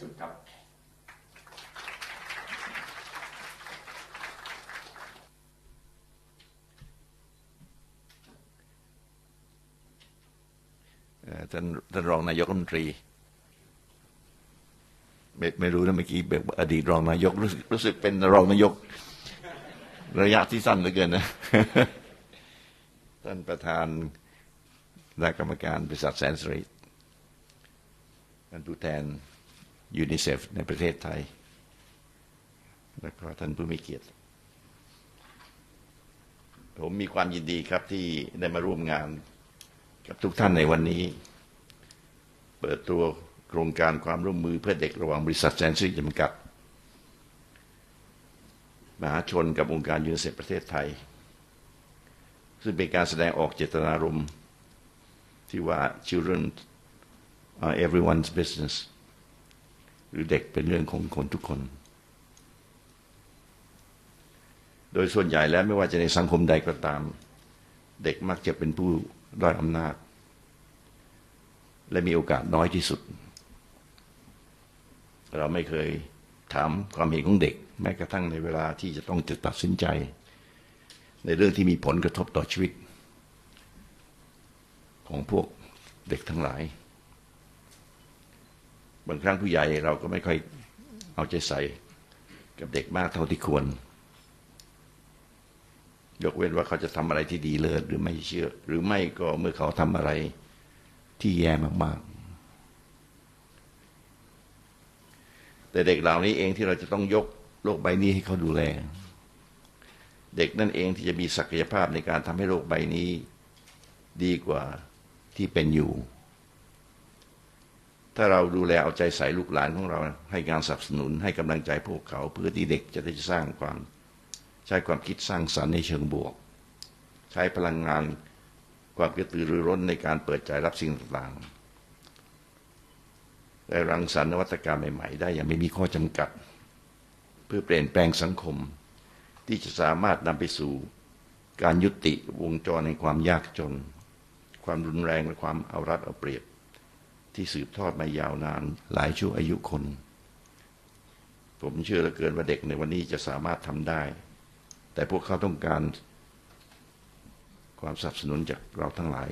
ชนครับ ท่านท่านรองนายกรัฐมนตรีไม่ไม่รู้นะเมื่อกี้แบบอดีตรองนายกรู้สึกรู้สึกเป็นรองนายก ระยะที่สั้นเหลือเกินนะ ท่านประธานคณะกรรมการบริษัทแสนสิริท่านผู้แทน ยูนิเซฟในประเทศไทย แล้วก็ท่านผู้มีเกียรติ ผมมีความยินดีครับที่ได้มาร่วมงานกับทุกท่านในวันนี้ เปิดตัวโครงการความร่วมมือเพื่อเด็กระหว่างบริษัทแซนซีจำกัด มหาชนกับองค์การยูนิเซฟประเทศไทย ซึ่งเป็นการแสดงออกเจตนารมณ์ที่ว่า children are everyone's business หรือเด็กเป็นเรื่องของคนทุกคน โดยส่วนใหญ่แล้วไม่ว่าจะในสังคมใดก็ตาม เด็กมักจะเป็นผู้ด้อยอำนาจ และมีโอกาสน้อยที่สุด เราไม่เคยถามความเห็นของเด็ก แม้กระทั่งในเวลาที่จะต้องจะตัดสินใจ ในเรื่องที่มีผลกระทบต่อชีวิต ของพวกเด็กทั้งหลาย บางครั้งผู้ใหญ่เราก็ไม่ค่อยเอาใจใส่กับเด็กมากเท่าที่ควร ยกเว้นว่าเขาจะทำอะไรที่ดีเลิศหรือไม่เชื่อ หรือไม่ก็เมื่อเขาทำอะไรที่แย่มากๆ แต่เด็กเหล่านี้เองที่เราจะต้องยกโลกใบนี้ให้เขาดูแล เด็กนั่นเองที่จะมีศักยภาพในการทำให้โลกใบนี้ดีกว่าที่เป็นอยู่ ถ้าเราดูแลเอาใจใส่ลูกหลานของเรา ให้การสนับสนุนให้กำลังใจพวกเขา เพื่อที่เด็กจะได้สร้างความใช้ความคิดสร้างสรรค์ในเชิงบวก ใช้พลังงานความกระตือรือร้นในการเปิดใจรับสิ่งต่างๆและรังสรรค์นวัตกรรมใหม่ๆ ได้อย่างไม่มีข้อจำกัด เพื่อเปลี่ยนแปลงสังคม ที่จะสามารถนำไปสู่การยุติวงจรในความยากจน ความรุนแรงและความเอารัดเอาเปรียบ ที่สืบทอดมายาวนานหลายชั่วอายุคน ผมเชื่อเหลือเกินว่าเด็กในวันนี้จะสามารถทำได้ แต่พวกเขาต้องการ ความสนับสนุนจากเราทั้งหลาย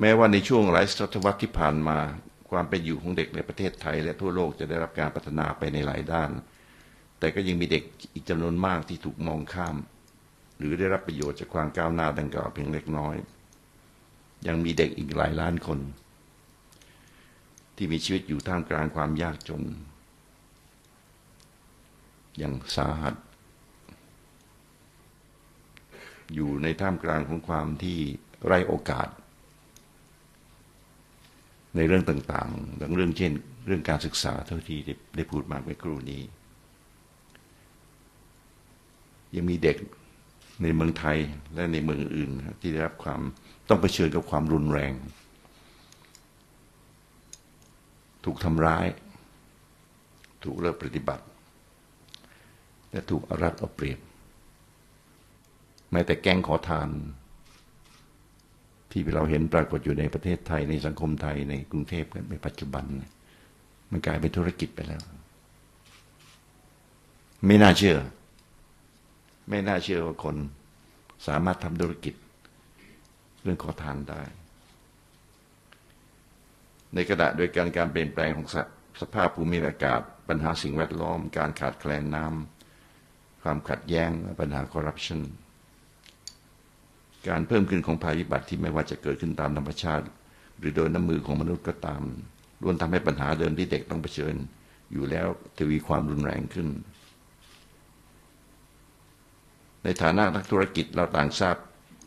แม้ว่าในช่วงหลายศตวรรษที่ผ่านมา ความเป็นอยู่ของเด็กในประเทศไทย และทั่วโลกจะได้รับการพัฒนาไปในหลายด้าน แต่ก็ยังมีเด็กอีกจำนวนมากที่ถูกมองข้าม หรือได้รับประโยชน์จากความก้าวหน้าดังกล่าวเพียงเล็กน้อย ยังมีเด็กอีกหลายล้านคน ที่มีชีวิตอยู่ท่ามกลางความยากจน อย่างสาหัส อยู่ในท่ามกลางของความที่ไร้โอกาส ในเรื่องต่างๆดังเรื่องเช่น เรื่องการศึกษาเท่าที่ได้ได้พูดมาเมื่อครู่นี้ ยังมีเด็ก ในเมืองไทยและในเมืองอื่นที่ได้รับความต้องเผชิญกับความรุนแรง ถูกทำร้าย ถูกเลิกปฏิบัติ และถูกอารัดเอาเปรียบแม้แต่แก๊งขอทาน ที่เราเห็นปรากฏอยู่ในประเทศไทยในสังคมไทยในกรุงเทพในปัจจุบัน มันกลายเป็นธุรกิจไปแล้ว ไม่น่าเชื่อ ไม่น่าเชื่อว่าคน สามารถทำธุรกิจ เรื่องขอทานได้ ในกระดาษโดยการการเปลี่ยนแปลงของสสภาพภูมิอากาศ ปัญหาสิ่งแวดล้อม การขาดแคลนน้ำความขัดแย้งปัญหาคอร์รัปชันการเพิ่มขึ้นของภัยพิบัติที่ไม่ว่าจะเกิดขึ้นตามธรรมชาติ หรือโดยน้ำมือของมนุษย์ก็ตามล้วนทำให้ปัญหาเดิมที่เด็กต้องเผชิญ อยู่แล้วทวีความรุนแรงขึ้น ในฐานะนักธุรกิจเราต่างทราบ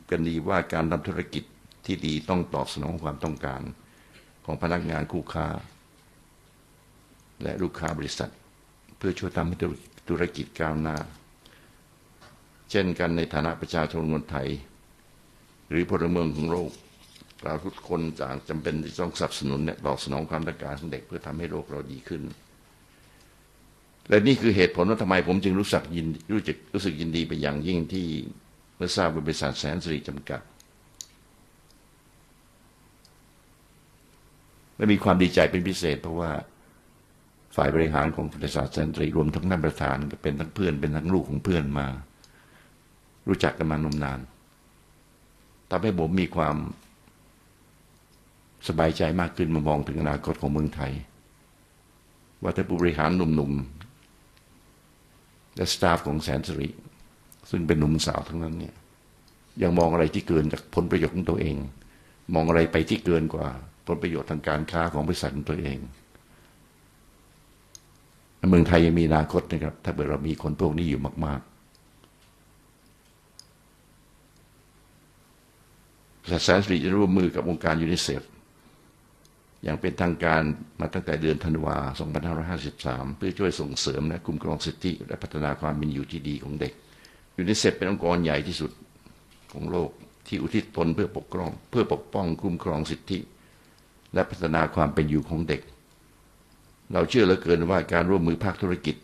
กันดีว่าการทำธุรกิจที่ดีต้องตอบสนองความต้องการของพนักงานคู่ค้า และลูกค้าบริษัท เพื่อช่วยทำให้ธุรกิจก้าวหน้า เช่นกันในฐานะประชาชนคนไทย หรือพลเมืองของโลกเราทุกคนต่างจำเป็นที่ต้องสนับสนุนเนี่ยตอบสนองความต้องการของเด็กเพื่อทำให้โลกเราดีขึ้น และนี่คือเหตุผลว่าทำไมผมจึงรู้สึกยินรู้จักรู้สึกยินดีเป็นอย่างยิ่งที่เมื่อทราบว่าบริษัทแสนสิริจำกัดและมีความดีใจเป็นพิเศษ เพราะว่าฝ่ายบริหารของบริษัทเซนตรีรวมทั้งท่านประธานก็เป็นทั้งเพื่อนเป็นทั้งลูกของเพื่อนมา รู้จักกันมานมนานทำให้ผมมีความสบายใจมากขึ้นมามองถึงอนาคตของเมืองไทย ว่าถ้าผู้บริหารหนุ่มๆ และสตาฟของแสนสิริซึ่งเป็นหนุ่มสาวทั้งนั้นเนี่ยยังมองอะไรที่เกินจากผลประโยชน์ของตัวเอง มองอะไรไปที่เกินกว่าผลประโยชน์ทางการค้าของบริษัทของตัวเองเมืองไทยยังมีอนาคตนะครับ ถ้าเกิดเรามีคนพวกนี้อยู่มากๆแสนสิริจะร่วมมือกับองค์การยูนิเซฟ อย่างเป็นทางการมาตั้งแต่เดือนธันวา 2553 เพื่อช่วยส่งเสริมและคุ้มครองสิทธิ และพัฒนาความเป็นอยู่ที่ดีของเด็กยูนิเซฟเป็นองค์กรใหญ่ที่สุดของโลกที่อุทิศตนเพื่อปกป้อง เพื่อปกป้องคุ้มครองสิทธิ และพัฒนาความเป็นอยู่ของเด็ก เราเชื่อเหลือเกินว่าการร่วมมือภาคธุรกิจ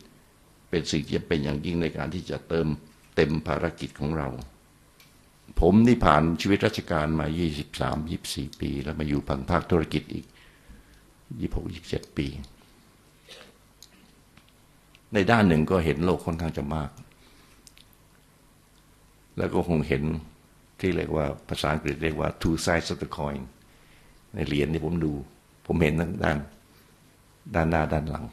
เป็นสิ่งที่เป็นอย่างยิ่งในการที่จะเติมเต็มภารกิจของเรา ผมนี่ผ่านชีวิตราชการมา 23 24 ปี แล้วมาอยู่ผังภาคธุรกิจอีก ยี่หกยี่เจ็ดปี ในด้านหนึ่งก็เห็นโลกค่อนข้างจะมาก แล้วก็คงเห็นที่เรียกว่าภาษาอังกฤษเรียกว่า two sides of the coin ในเหรียญที่ผมดู ผมเห็นทั้งด้าน ด้านหน้าด้านหลัง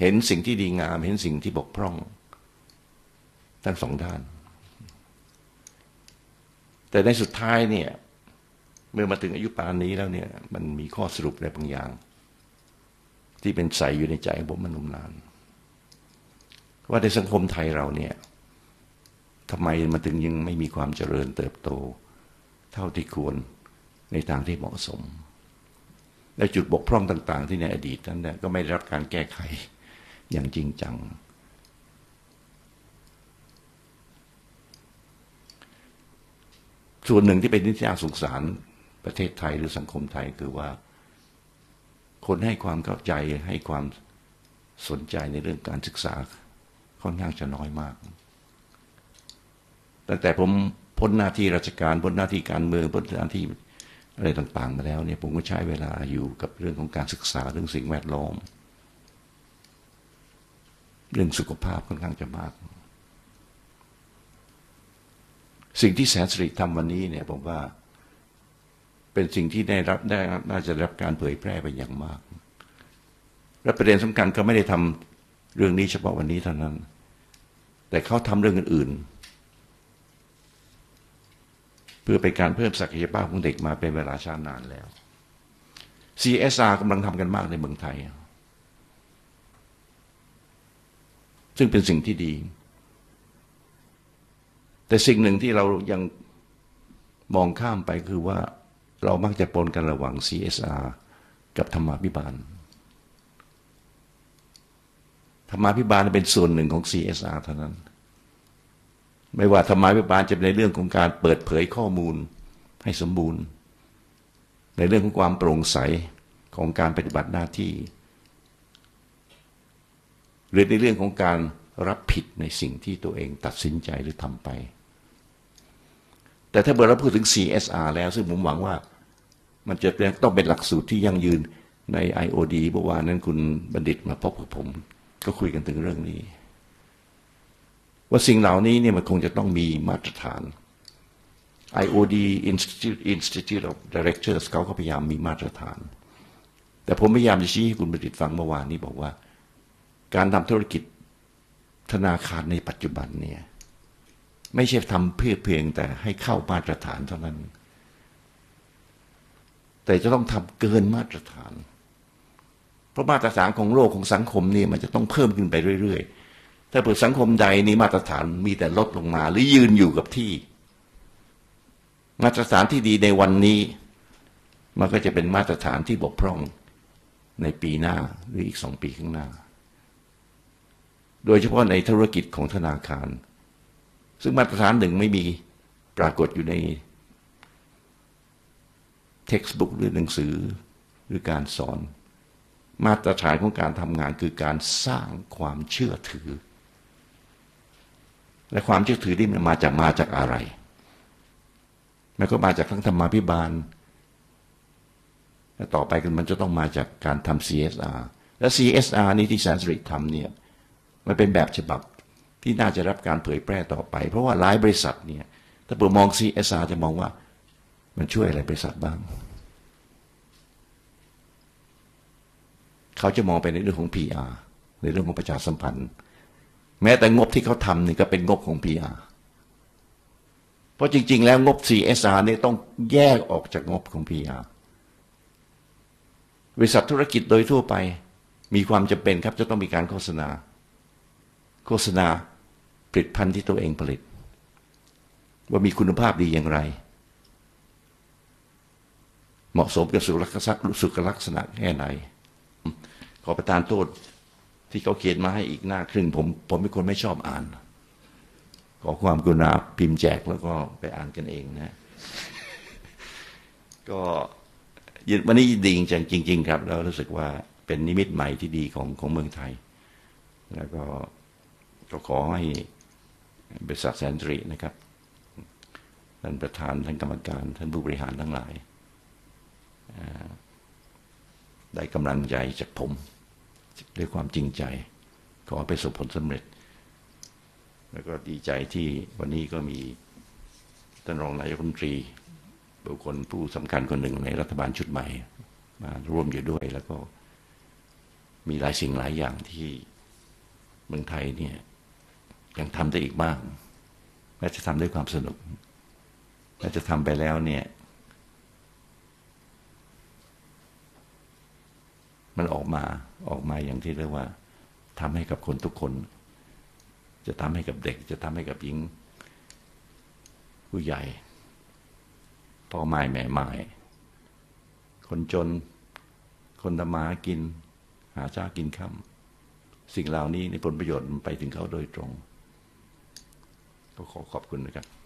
เห็นสิ่งที่ดีงาม เห็นสิ่งที่บกพร่อง ทั้งสองด้าน แต่ในสุดท้ายเนี่ย เมื่อมาถึงอายุปานนี้แล้วเนี่ย มันมีข้อสรุปอะไรบางอย่าง ที่เป็นใสอยู่ในใจของผมมานมนาน ว่าในสังคมไทยเราเนี่ยทำไมมันถึงยังไม่มีความเจริญเติบโต เท่าที่ควรในทางที่เหมาะสม และจุดบกพร่องต่างๆ ที่ในอดีตนั้นก็ไม่ได้รับการแก้ไขอย่างจริงจัง ส่วนหนึ่งที่เป็นนิสยาสงสาร ประเทศไทยหรือสังคมไทยคือว่า คนให้ความเข้าใจให้ความสนใจในเรื่องการศึกษาค่อนข้างจะน้อยมาก ตั้งแต่ผมพ้นหน้าที่ราชการพ้นหน้าที่การเมืองพ้นหน้าที่อะไรต่างๆ มาแล้วเนี่ยผมก็ใช้เวลาอยู่กับเรื่องของการศึกษาเรื่องสิ่งแวดล้อม เรื่องสุขภาพค่อนข้างจะมาก สิ่งที่แสนสิริทำวันนี้เนี่ยผมว่า เป็นสิ่งที่ได้รับได้น่าจะรับการเผยแพร่ไปอย่างมาก และประเด็นสำคัญก็ไม่ได้ทำเรื่องนี้เฉพาะวันนี้เท่านั้น แต่เขาทำเรื่องอื่นๆ เพื่อเป็นการเพิ่มศักยภาพของเด็กมาเป็นเวลาช้านานแล้ว CSR กำลังทำกันมากในเมืองไทย ซึ่งเป็นสิ่งที่ดี แต่สิ่งหนึ่งที่เรายังมองข้ามไปคือว่า เรามักจะปนกันระหว่าง CSR กับธรรมาภิบาล ธรรมาภิบาลเป็นส่วนหนึ่งของ CSR เท่านั้น ไม่ว่าธรรมาภิบาลจะเป็นในเรื่องของการเปิดเผยข้อมูลให้สมบูรณ์ ในเรื่องของความโปร่งใสของการปฏิบัติหน้าที่ หรือในเรื่องของการรับผิดในสิ่งที่ตัวเองตัดสินใจหรือทำไป แต่ถ้าเราพูดถึง CSR แล้วซึ่งผมหวังว่า มันจะต้องเป็นหลักสูตรที่ยั่งยืนใน IOD เมื่อวานนั้นคุณบัณฑิตมาพบกับผม ก็คุยกันถึงเรื่องนี้ ว่าสิ่งเหล่านี้เนี่ยมันคงจะต้องมีมาตรฐาน IOD Institute Institute of Directors เขาก็พยายามมีมาตรฐาน แต่ผมพยายามจะชี้ให้คุณบัณฑิตฟังเมื่อวานนี้บอกว่า การทำธุรกิจธนาคารในปัจจุบันเนี่ย ไม่ใช่ทำเพื่อเพียงแต่ให้เข้ามาตรฐานเท่านั้น แต่จะต้องทำเกินมาตรฐาน เพราะมาตรฐานของโลกของสังคมนี่มันจะต้องเพิ่มขึ้นไปเรื่อยๆ ถ้าเปิดสังคมใดนี้มาตรฐานมีแต่ลดลงมาหรือยืนอยู่กับที่ มาตรฐานที่ดีในวันนี้ มันก็จะเป็นมาตรฐานที่บกพร่องในปีหน้าหรืออีกสองปีข้างหน้า โดยเฉพาะในธุรกิจของธนาคาร ซึ่งมาตรฐานหนึ่งไม่มีปรากฏอยู่ใน textbook หรือหนังสือหรือการสอน มาตรฐานของการทำงานคือการสร้างความเชื่อถือ และความเชื่อถือที่มันมาจากมาจากอะไร มันก็มาจากทั้งธรรมาภิบาล และต่อไปมันจะต้องมาจากการทำ CSR และ CSR นี้ที่แสนสิริทำเนี่ยมันเป็นแบบฉบับ ที่น่าจะรับการเผยแพร่ต่อไป เพราะว่าหลายบริษัทเนี่ยถ้าเปิดมอง CSR จะมองว่ามันช่วยอะไรบริษัทบ้าง เขาจะมองไปในเรื่องของ PR ในเรื่องของประชาสัมพันธ์ แม้แต่งบที่เขาทำนี่ก็เป็นงบของ PR เพราะจริง ๆ แล้วงบ CSR เนี่ยต้องแยกออกจากงบของ PR บริษัทธุรกิจโดยทั่วไป มีความจำเป็นครับจะต้องมีการโฆษณา โฆษณา ผลิตภัณฑ์ที่ตัวเองผลิต ว่ามีคุณภาพดีอย่างไร เหมาะสมกับสุขลักษณะสุขลักษณะแค่ไหน ขอประทานโทษที่เขาเขียนมาให้อีกหน้าครึ่งผมผมเป็นคนไม่ชอบอ่าน ขอความกรุณาพิมพ์แจกแล้วก็ไปอ่านกันเองนะ ก็วันนี้ดีจริงจริง ๆ ครับ แล้วรู้สึกว่าเป็นนิมิตใหม่ที่ดีของของเมืองไทย แล้วก็ก็ขอให้ บริษัทแสนตรีนะครับ ท่านประธาน ท่านกรรมการ ท่านผู้บริหารทั้งหลาย ได้กำลังใจจากผม ด้วยความจริงใจ ขอไปสบผลสำเร็จ แล้วก็ดีใจที่วันนี้ก็มีท่านรองนายกรัฐมนตรี บุคคลผู้สำคัญคนหนึ่งในรัฐบาลชุดใหม่ มาร่วมอยู่ด้วยแล้วก็มีหลายสิ่งหลายอย่างที่เมืองไทยเนี่ย ยังทำได้อีกมากและจะทำด้วยความสนุกและจะทำไปแล้วเนี่ย มันออกมาออกมาอย่างที่เรียกว่าทำให้กับคนทุกคน จะทำให้กับเด็ก จะทำให้กับหญิง ผู้ใหญ่พ่อไม้แม่ไม้คนจน คนทำมากิน หาจ้ากินค่ำสิ่งเหล่านี้ในผลประโยชน์ไปถึงเขาโดยตรง ก็ขอขอบคุณนะครับ